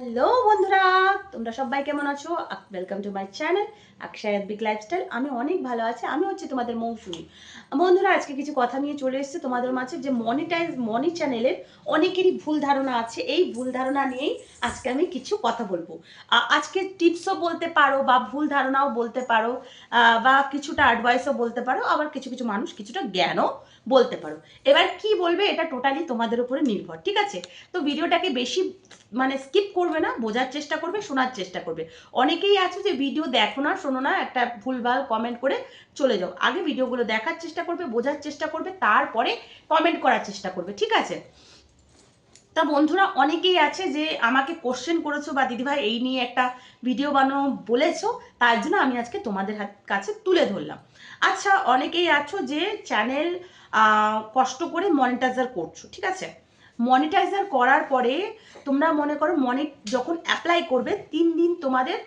Hello বন্ধুরা। তোমরা সবাই কেমন আছো? ওয়েলকাম টু মাই চ্যানেল আকশায়াত বিগ লাইফস্টাইল আমি অনেক ভালো আছি। আমি হচ্ছে তোমাদের মৌসুমি। বন্ধুরা, আজকে কিছু কথা নিয়ে চলে এসেছে তোমাদের মাঝে। যে মনিটাইজ মনি চ্যানেলের অনেকেরই ভুল ধারণা আছে। এই ভুল ধারণা নিয়েই আজকে আমি কিছু কথা বলব। আজকে টিপসও বলতে পারো বা ভুল ধারণাও বলতে পারো বা কিছুটা অ্যাডভাইসও বলতে পারো। আবার কিছু কিছু মানুষ কিছুটা জ্ঞানও বলতে পারো। এবার কি বলবে এটা টোটালি তোমাদের উপরে নির্ভর, ঠিক আছে? তো ভিডিওটাকে বেশি মানে স্কিপ করবে না, বোঝার চেষ্টা করবে, শোনার চেষ্টা করবে। অনেকেই আছে যে ভিডিও দেখো না, শোনো না, একটা ভুলভাল কমেন্ট করে চলে যাও। আগে ভিডিওগুলো দেখার চেষ্টা করবে, বোঝার চেষ্টা করবে, তারপরে কমেন্ট করার চেষ্টা করবে, ঠিক আছে? তা বন্ধুরা অনেকেই আছে যে আমাকে কোশ্চেন করেছ বা দিদিভাই এই নিয়ে একটা ভিডিও বানানো বলেছ, তার জন্য আমি আজকে তোমাদের হাত- কাছে তুলে ধরলাম। আচ্ছা অনেকেই আছো যে চ্যানেল কষ্ট করে মনিটাইজার করছ, ঠিক আছে? মনিটাইজার করার পরে তোমরা মনে করো মনি যখন অ্যাপ্লাই করবে, তিন দিন তোমাদের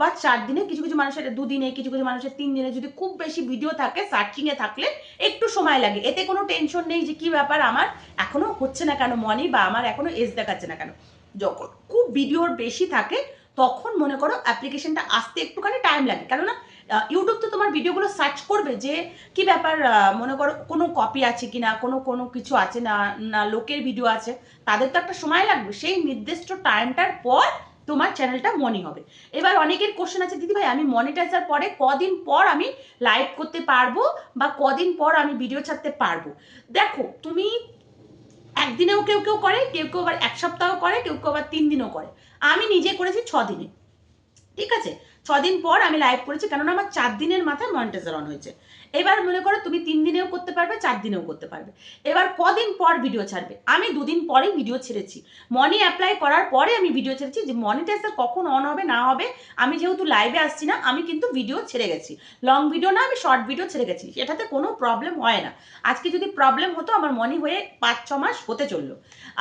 বা চার দিনে কিছু কিছু মানুষের, দুদিনে কিছু কিছু মানুষের তিন দিনে যদি খুব বেশি ভিডিও থাকে সার্চিংয়ে থাকলে একটু সময় লাগে। এতে কোনো টেনশন নেই যে কি ব্যাপার, আমার এখনও হচ্ছে না কেন মনি বা আমার এখনও এজ দেখাচ্ছে না কেন। যখন খুব ভিডিওর বেশি থাকে তখন মনে করো অ্যাপ্লিকেশনটা আসতে একটুখানি টাইম লাগে। কেননা ইউটিউব তো তোমার ভিডিওগুলো সার্চ করবে যে কি ব্যাপার মনে করো কোনো কপি আছে কি না কোনো কোনো কিছু আছে না না, লোকের ভিডিও আছে, তাদের তো একটা সময় লাগবে। সেই নির্দিষ্ট টাইমটার পর তোমার চ্যানেলটা মনি হবে। এবার অনেকের কোশ্চেন আছে, দিদি ভাই, আমি মনিটাইজার পরে কদিন পর আমি লাইভ করতে পারব বা কদিন পর আমি ভিডিও ছাড়তে পারব? দেখো, তুমি একদিনেও কেউ কেউ করে, কেউ কেউ আবার এক সপ্তাহ করে, কেউ কেউ আবার তিন দিনও করে। আমি নিজে করেছি ছ দিনে। ঠিক আছে? ছদিন পর আমি লাইভ করেছি, কেননা আমার চার দিনের মাথায় মনিটাইজার অন হয়েছে। এবার মনে করো তুমি তিন দিনেও করতে পারবে, চার দিনেও করতে পারবে। এবার কদিন পর ভিডিও ছাড়বে? আমি দুদিন পরেই ভিডিও ছেড়েছি। মনি অ্যাপ্লাই করার পরে আমি ভিডিও ছেড়েছি যে মনিটাইজার কখন অন হবে, না হবে, আমি যেহেতু লাইভে আসছি না, আমি কিন্তু ভিডিও ছেড়ে গেছি। লং ভিডিও না, আমি শর্ট ভিডিও ছেড়ে গেছি। এটাতে কোনো প্রবলেম হয় না। আজকে যদি প্রবলেম হতো, আমার মনি হয়ে পাঁচ, ছ মাস হতে চলল।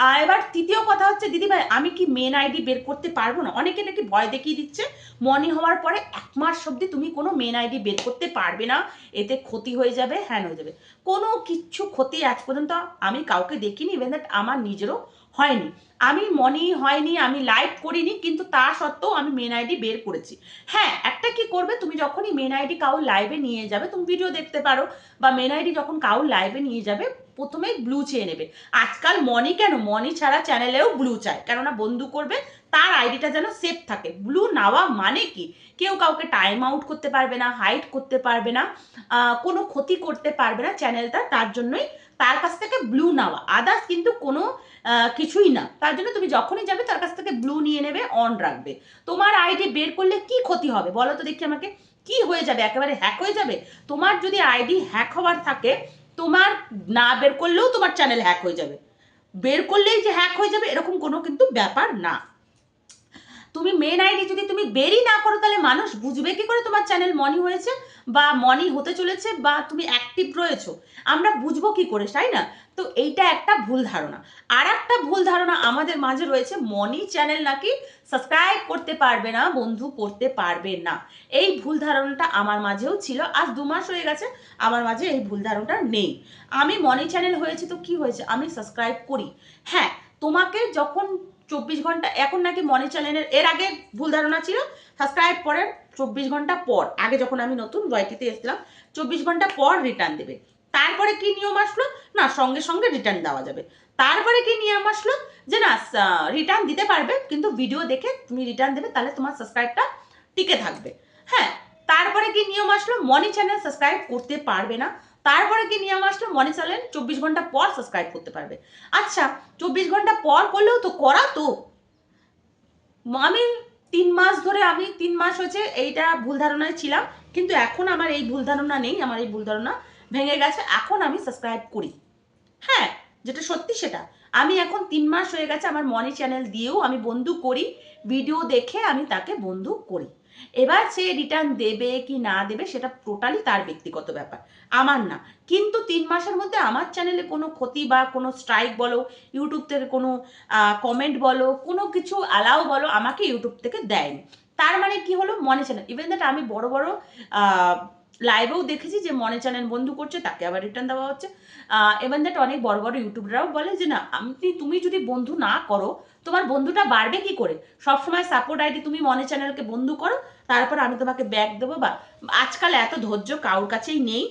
আর এবার তৃতীয় কথা হচ্ছে, দিদিভাই, আমি কি মেন আইডি বের করতে পারব না? অনেকে নাকি ভয় দেখিয়ে দিচ্ছে মনি হওয়ার পরে এক মাস অবধি তুমি কোনো মেন আইডি বের করতে পারবে না। এতে ক্ষতি হয়ে যাবে, হ্যান হয়ে যাবে। কোনো কিছু ক্ষতি আজ পর্যন্ত আমি কাউকে দেখিনি ইভেন দ্যাট আমার নিজেরও হয়নি। আমি মনি হয়নি, আমি লাইভ করিনি, কিন্তু তা সত্ত্বেও আমি মেন আইডি বের করেছি। হ্যাঁ একটা কি করবে, তুমি যখনই মেন আইডি কাউ লাইভে নিয়ে যাবে, তুমি ভিডিও দেখতে পারো, বা মেন আইডি যখন কাউ লাইভে নিয়ে যাবে প্রথমেই ব্লু চেয়ে নেবে। আজকাল মনি কেন? মনি ছাড়া চ্যানেলেও ব্লু চায়, কেননা বন্ধু করবে, তার আইডিটা যেন সেফ থাকে। ব্লু নেওয়া মানে কি? কেউ কাউকে টাইম আউট করতে পারবে না হাইড করতে পারবে না কোনো ক্ষতি করতে পারবে না চ্যানেলটা তার জন্যই তার কাছ থেকে ব্লু নেওয়া আদার্স কিন্তু কোনো কিছুই না। তার জন্য তুমি যখনই যাবে, তার কাছ থেকে ব্লু নিয়ে নেবে অন রাখবে। তোমার আইডি বের করলে কি ক্ষতি হবে? বলো তো দেখি আমাকে। কি হয়ে যাবে? একেবারে হ্যাক হয়ে যাবে? তোমার যদি আইডি হ্যাক হওয়ার থাকে, তোমার না বের করলেও তোমার চ্যানেল হ্যাক হয়ে যাবে। বের করলেই যে হ্যাক হয়ে যাবে, এরকম কোনো কিন্তু ব্যাপার না। তুমি মেন আইডি যদি তুমি বেরি না করো, তাহলে মানুষ বুঝবে কি করে তোমার চ্যানেল মনি হয়েছে বা মনি হতে চলেছে বা তুমি অ্যাক্টিভ রয়েছো। আমরা বুঝব কি করে, তাই না? তো এইটা একটা ভুল ধারণা। আর একটা ভুল ধারণা আমাদের মাঝে রয়েছে মনি চ্যানেল নাকি সাবস্ক্রাইব করতে পারবে না, বন্ধু করতে পারবে না। এই ভুল ধারণাটা আমার মাঝেও ছিল, আজ দু মাস হয়ে গেছে, আমার মাঝে এই ভুল ধারণাটা নেই। আমি মনি চ্যানেল হয়েছে তো কি হয়েছে? আমি সাবস্ক্রাইব করি। হ্যাঁ তোমাকে যখন চব্বিশ ঘণ্টা, এখন নাকি মনি চ্যানেলের এর আগে ভুল ধারণা ছিল সাবস্ক্রাইব পরের চব্বিশ ঘণ্টা পর, আগে যখন আমি নতুন ওয়াইটিতে এসেছিলাম, চব্বিশ ঘণ্টা পর রিটার্ন দেবে। তারপরে কি নিয়ম আসলো? না, সঙ্গে সঙ্গে রিটার্ন দেওয়া যাবে। তারপরে কি নিয়ম আসলো? যে না রিটার্ন দিতে পারবে, কিন্তু ভিডিও দেখে তুমি রিটার্ন দেবে, তাহলে তোমার সাবস্ক্রাইবটা টিকে থাকবে। হ্যাঁ তারপরে কি নিয়ম আসলো? মনি চ্যানেল সাবস্ক্রাইব করতে পারবে না। তারপরে কি নিয়ম আসলো? মনি চ্যানেল চব্বিশ ঘণ্টা পর সাবস্ক্রাইব করতে পারবে। আচ্ছা চব্বিশ ঘণ্টা পর করলেও তো করা তো। আমি তিন মাস ধরে আমি তিন মাস হয়েছে এইটা ভুল ধারণায় ছিলাম, কিন্তু এখন আমার এই ভুল ধারণা নেই, আমার এই ভুল ধারণা ভেঙে গেছে, এখন আমি সাবস্ক্রাইব করি। হ্যাঁ যেটা সত্যি সেটা। আমি এখন তিন মাস হয়ে গেছে, আমার মনি চ্যানেল দিয়েও আমি বন্ধু করি ভিডিও দেখে আমি তাকে বন্ধু করি। এবার সে রিটার্ন দেবে কি না দেবে সেটা টোটালি তার ব্যক্তিগত ব্যাপার। আমার না। কিন্তু তিন মাসের মধ্যে আমার চ্যানেলে কোনো ক্ষতি বা কোনো স্ট্রাইক বলো ইউটিউব থেকে কোনো কমেন্ট বলো, কোনো কিছু অ্যালাউ বলো আমাকে ইউটিউব থেকে দেয়নি। তার মানে কি হলো? মনে চ্যানেল ইভেন দ্যাট আমি বড় বড় লাইভেও দেখেছি যে মনে চ্যানেল বন্ধু করছে, তাকে আবার রিটার্ন দেওয়া হচ্ছে। এবার দ্যাট অনেক বড় বড় ইউটিউবরাও বলে যে, না আমি তুমি যদি বন্ধু না করো, তোমার বন্ধুটা বাড়বে কি করে? সবসময় সাপোর্ট আইডি তুমি মনে চ্যানেলকে বন্ধু করো, তারপর আমি তোমাকে ব্যাক দেবো বা, আজকাল এত ধৈর্য কারোর কাছেই নেই।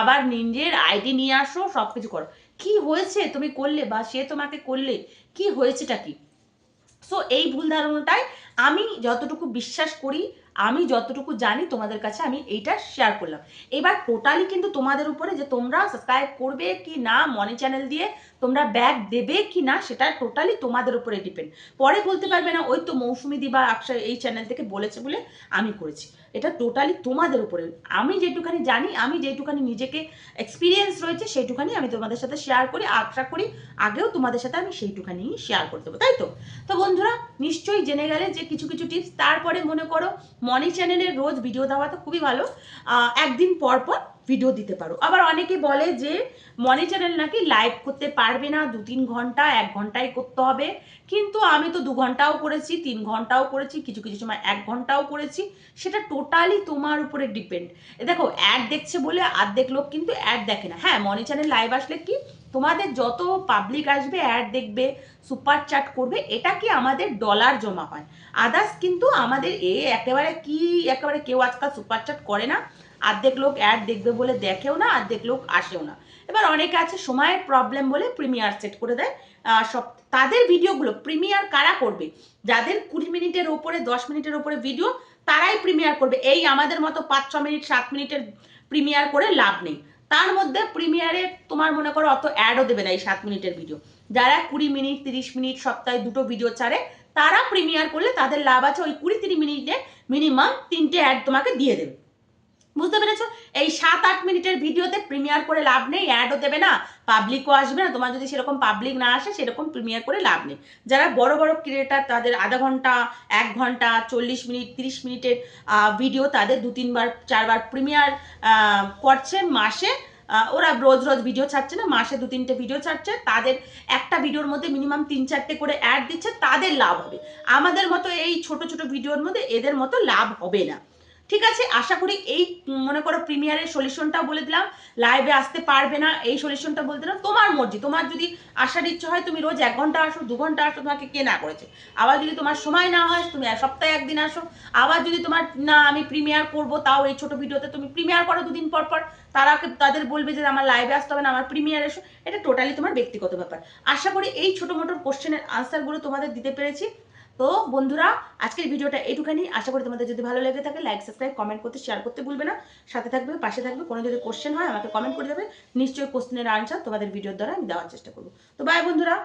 আবার নিজের আইডি নিয়ে আসো সব কিছু করো। কি হয়েছে? তুমি করলে বা সে তোমাকে করলে, কি হয়েছেটা কি? সো এই ভুল ধারণাটাই আমি যতটুকু বিশ্বাস করি আমি যতটুকু জানি তোমাদের কাছে আমি এইটা শেয়ার করলাম। এবার টোটালি কিন্তু তোমাদের উপরে যে তোমরা সাবস্ক্রাইব করবে কি না মনি চ্যানেল দিয়ে, তোমরা ব্যাগ দেবে কি না, সেটা টোটালি তোমাদের উপরে ডিপেন্ড পরে বলতে পারবে না, ওই তো মৌসুমি দি বা এই চ্যানেল থেকে বলেছে বলে আমি করেছি। এটা টোটালি তোমাদের উপরে। আমি যেটুখানি জানি, আমি যেটুখানি নিজেকে এক্সপিরিয়েন্স রয়েছে সেইটুকানি আমি তোমাদের সাথে শেয়ার করি, আশা করি আগেও তোমাদের সাথে আমি সেইটুখানি শেয়ার করে দেবো, তাই তো? তো বন্ধুরা, নিশ্চয়ই জেনে গেলে যে কিছু কিছু টিপস তারপরে মনে করো মনি চ্যানেলের রোজ ভিডিও দেওয়া তো খুবই ভালো। একদিন পর পর ভিডিও দিতে পারো। আবার অনেকে বলে যে মনি চ্যানেল নাকি লাইভ করতে পারবে না, দু তিন ঘণ্টা, এক ঘন্টায় করতে হবে। কিন্তু আমি তো দু ঘন্টাও করেছি, তিন ঘন্টাও করেছি, কিছু কিছু সময় এক ঘন্টাও করেছি। সেটা টোটালি তোমার উপরে ডিপেন্ড দেখো অ্যাড দেখছে বলে অর্ধেক লোক কিন্তু অ্যাড দেখে না। হ্যাঁ মনি চ্যানেল লাইভ আসলে কি? তোমাদের যত পাবলিক আসবে অ্যাড দেখবে সুপার চ্যাট করবে, এটা কি আমাদের ডলার জমা হয়। আদার্স কিন্তু আমাদের এ একেবারে কি, একেবারে কেউ আজকাল সুপার চ্যাট করে না। অর্ধেক লোক অ্যাড দেখবে বলে দেখেও না অর্ধেক লোক আসেও না। এবার অনেকে আছে সময়ের প্রবলেম বলে প্রিমিয়ার সেট করে দেয়। সব, তাদের ভিডিওগুলো প্রিমিয়ার কারা করবে? যাদের কুড়ি মিনিটের ওপরে, দশ মিনিটের ওপরে ভিডিও তারাই প্রিমিয়ার করবে। এই আমাদের মতো পাঁচ, ছ মিনিট, সাত মিনিটের প্রিমিয়ার করে লাভ নেই। তার মধ্যে প্রিমিয়ারে তোমার মনে করো অত অ্যাডও দেবে না এই সাত মিনিটের ভিডিও যারা কুড়ি মিনিট, তিরিশ মিনিট, সপ্তাহে দুটো ভিডিও ছাড়ে, তারা প্রিমিয়ার করলে তাদের লাভ আছে ওই কুড়ি, তিরিশ মিনিটে মিনিমাম তিনটে অ্যাড তোমাকে দিয়ে দেবে। বুঝতে পেরেছ? এই সাত আট মিনিটের ভিডিওতে প্রিমিয়ার করে লাভ নেই অ্যাডও দেবে না পাবলিকও আসবে না। তোমার যদি সেরকম পাবলিক না আসে, সেরকম প্রিমিয়ার করে লাভ নেই। যারা বড় বড় ক্রিয়েটার তাদের আধা ঘণ্টা, এক ঘণ্টা, চল্লিশ মিনিট, তিরিশ মিনিটের ভিডিও তাদের দু, তিনবার, চারবার প্রিমিয়ার করছে মাসে। ওরা রোজ রোজ ভিডিও ছাড়ছে না, মাসে দু, তিনটে ভিডিও ছাড়ছে। তাদের একটা ভিডিওর মধ্যে মিনিমাম তিন, চারটে করে অ্যাড দিচ্ছে, তাদের লাভ হবে। আমাদের মতো এই ছোট ছোট ভিডিওর মধ্যে এদের মতো লাভ হবে না। ঠিক আছে? আশা করি এই, মনে করো প্রিমিয়ারের সলিউশনটা বলে দিলাম। লাইভে আসতে পারবে না, এই সলিউশনটা বলতে দিলাম। তোমার মর্জি, তোমার যদি আসার ইচ্ছে হয়, তুমি রোজ এক ঘণ্টা আসো, দু ঘণ্টা আসো, তোমাকে কে না করেছে? আবার যদি তোমার সময় না হয়, তুমি সপ্তাহে একদিন আসো। আবার যদি তোমার, না, আমি প্রিমিয়ার করব, তাও এই ছোট ভিডিওতে তুমি প্রিমিয়ার করো দুদিন পর পর। তারা তাদের বলবে যে আমার লাইভে আসতে হবে না, আমার প্রিমিয়ার এসো। এটা টোটালি তোমার ব্যক্তিগত ব্যাপার। আশা করি এই ছোট মোটো কোশ্চেনের আনসারগুলো তোমাদের দিতে পেরেছি। তো বন্ধুরা, আজকের ভিডিওটা এইটুখানি। আশা করি তোমাদের যদি ভালো লেগে থাকে লাইক সাবস্ক্রাইব কমেন্ট করতে শেয়ার করতে ভুলবে না। সাথে থাকবে, পাশে থাকবে, কোনো যদি কোশ্চেন হয় আমাকে কমেন্ট করে দেবে নিশ্চয়ই কোশ্চেনের আনসার তোমাদের ভিডিওর দ্বারা আমি দেওয়ার চেষ্টা করব। তো বাই বন্ধুরা।